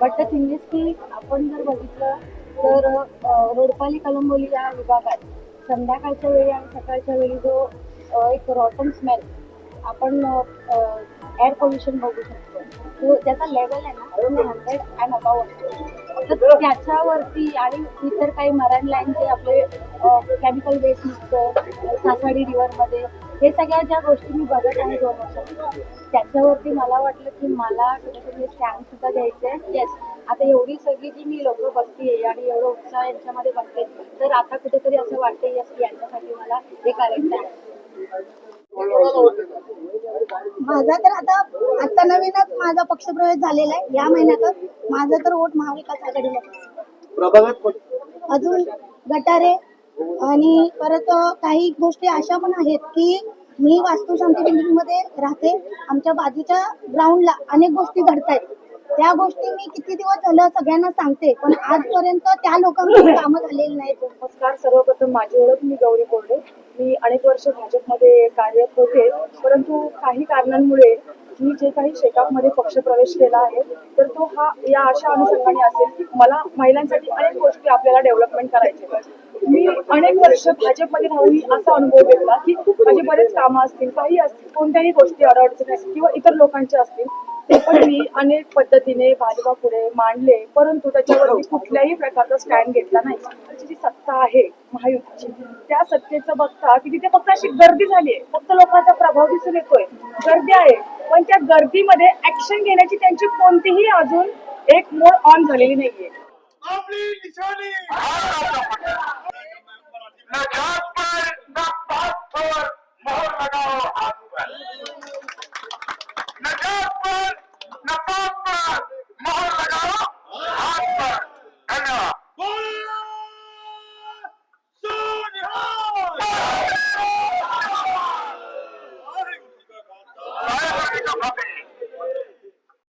But the thing is की आपण जर बघितलं तर रोडपाली कलंबोली या विभागात संध्याकाळच्या वेळी आणि सकाळच्या वेळी जो एक रॉटन स्मेल आपण एअर पोल्युशन बघू शकतो. तो त्याचा लेवल आहे ना हंड्रेड अँड अबाव असतो तर त्याच्यावरती आणि इतर काही मरान लाईन जे आपले केमिकल वेस्ट निघतं सासवाडी रिव्हरमध्ये हे सगळ्या ज्या गोष्टी मी बघत आहे दोन वर्षांपासून त्याच्यावरती मला वाटलं की मला कुठेतरी स्टँड सुद्धा घ्यायचं आहे येस आता एवढी सगळी जी मी लोक बघतीये आणि एवढं उत्साह यांच्यामध्ये बघते तर आता कुठेतरी असं वाटतं येस की यांच्यासाठी मला हे करायचं आहे. माझा तर आता आता नवीनच माझा पक्षप्रवेश झालेला आहे या महिन्यातच. माझं तर वोट महाविकास आघाडीला. प्रभागात अजून गटारे आणि परत काही गोष्टी अशा पण आहेत की मी वास्तुशांती बिल्डिंगमध्ये राहते. आमच्या बाजूच्या ग्राउंडला अनेक गोष्टी घडत आहेत त्या गोष्टी मी किती दिवस झालं सगळ्यांना सांगते पण आजपर्यंत त्या लोकांकडून कामं झालेली नाहीत. नमस्कार सर्वप्रथम माझी ओळख मी गौरी कोरडे. मी अनेक वर्ष भाजपमध्ये कार्यरत होते परंतु काही कारणांमुळे मी जे काही शेकापमध्ये पक्षप्रवेश केला आहे तर तो हा या अशा अनुषंगाने असेल की मला महिलांसाठी अनेक गोष्टी आपल्याला डेव्हलपमेंट करायचे मी अनेक वर्ष भाजपमध्ये राहून असा अनुभव घेतला की माझे बरेच कामं असतील काही असतील कोणत्याही गोष्टी अडचणी असतील किंवा इतर लोकांच्या असतील ते पण मी अनेक पद्धतीने भाजपा पुढे मांडले. परंतु त्याच्यावरती कुठल्याही प्रकारचा स्टँड घेतला नाही. त्याची जी सत्ता आहे महायुतीची त्या सत्तेचं बघता की तिथे फक्त अशी गर्दी झाली आहे. फक्त लोकांचा प्रभाव दिसून येतोय. गर्दी आहे पण त्या गर्दीमध्ये ऍक्शन घेण्याची त्यांची कोणतीही अजून एक मोड ऑन झालेली नाहीये. आपली निशाणी न घात पर न पात पर मोहर लगाओ हाथ